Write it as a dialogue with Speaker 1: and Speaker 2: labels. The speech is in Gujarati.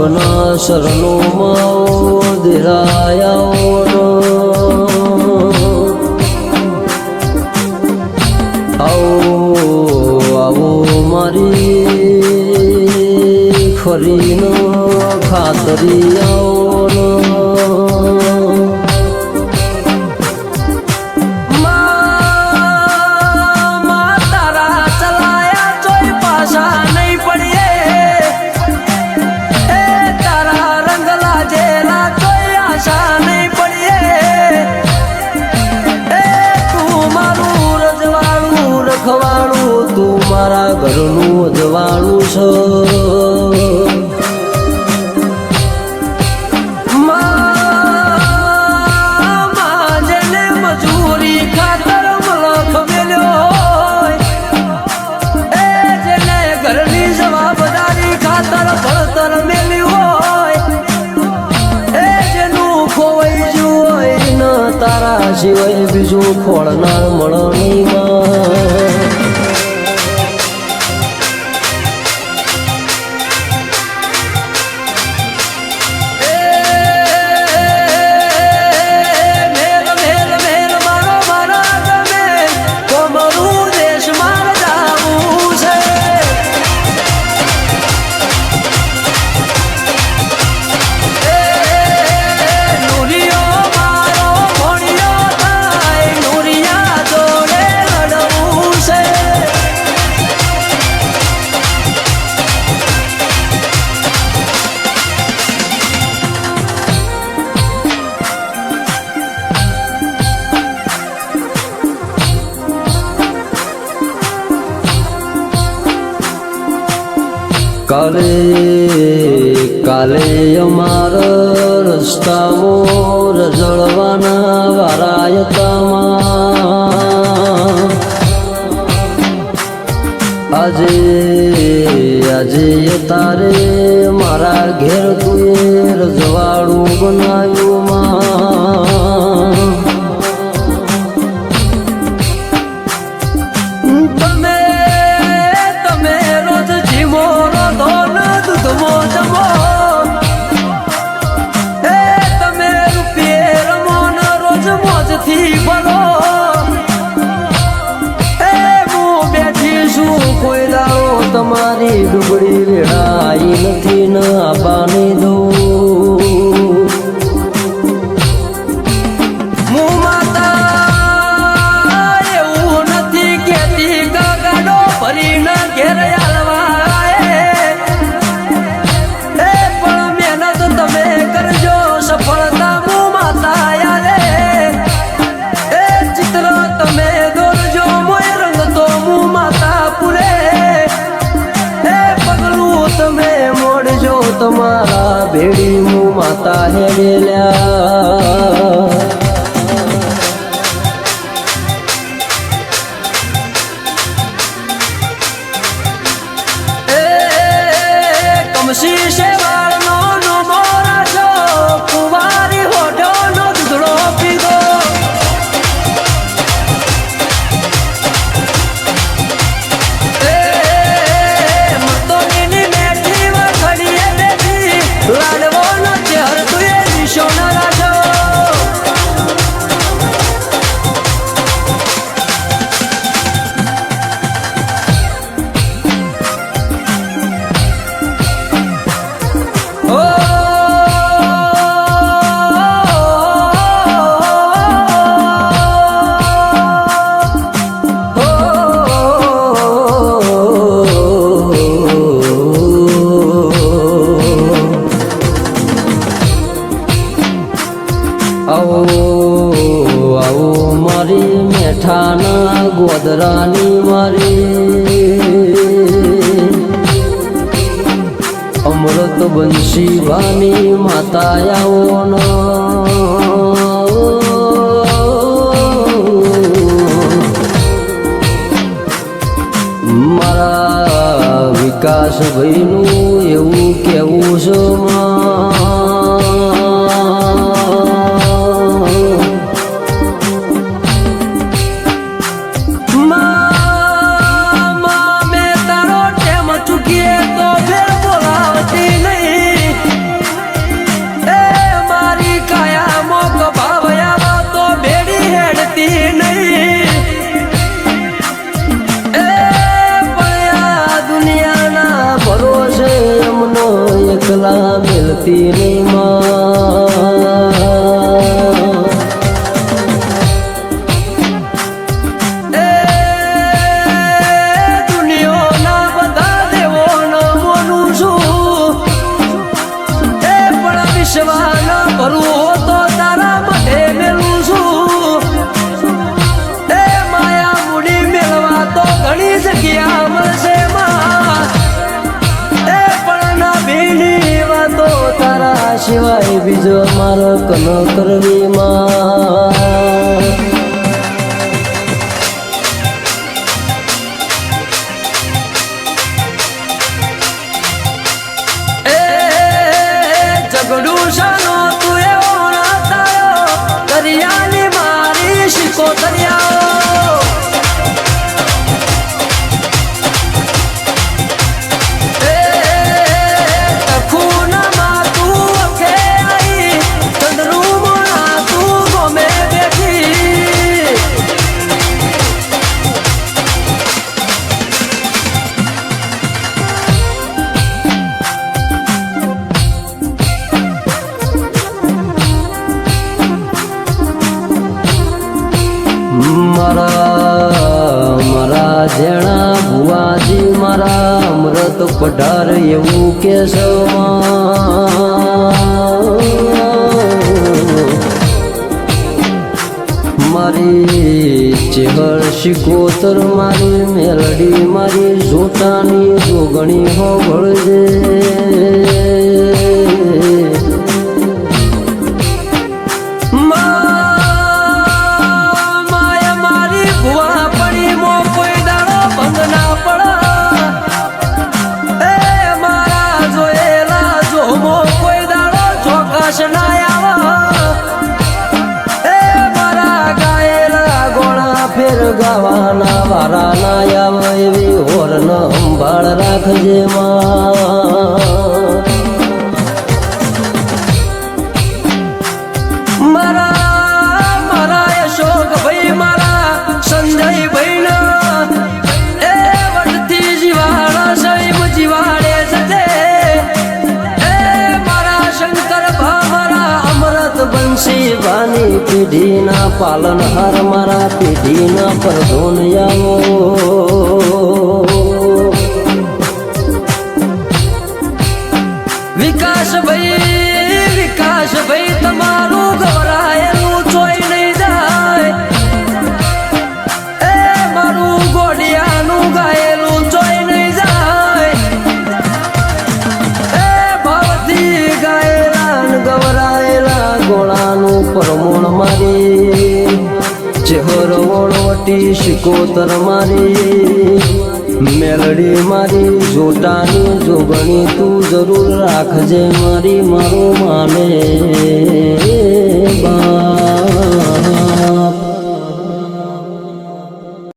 Speaker 1: આપના શરણોમાં દેરાયાઓનો આવો આવો મારી ફરીનો ખાતરી આવો. બીજું ખોળનાર મળણીમાં. અરે કાલે અમારા રસ્તાઓ રઝળવાના વારાયતામાં આજે આજે તારે મારા ઘેર તું રજવાડું બનાવ્યું રેડી હું માતા હે વેલ્યા. મારી મેઠાના ગોદરાની મારી તો બનશી વાની માતા આવોનો મારા વિકાસ ભાઈ feeling સિવાય બીજો મારો કનો કરવી માં. મારા મારા જેણા ભુવાજી, મારા અમૃત પઢાર એવું કે મારી ચેહર શિકોતર, મારી મેલડી, મારી જોતાની જોગણી હોબળજે વારા ના આવે એવી ન અંબાળ રાખજે માં. વાની પેઢીના પાલનહાર મારા પેઢીના પરધોન આવો ઓળવટી શિકોતર મારી મેલડી મારી જોટાની જોગણી તું જરૂર રાખજે મારી મારું માને બા.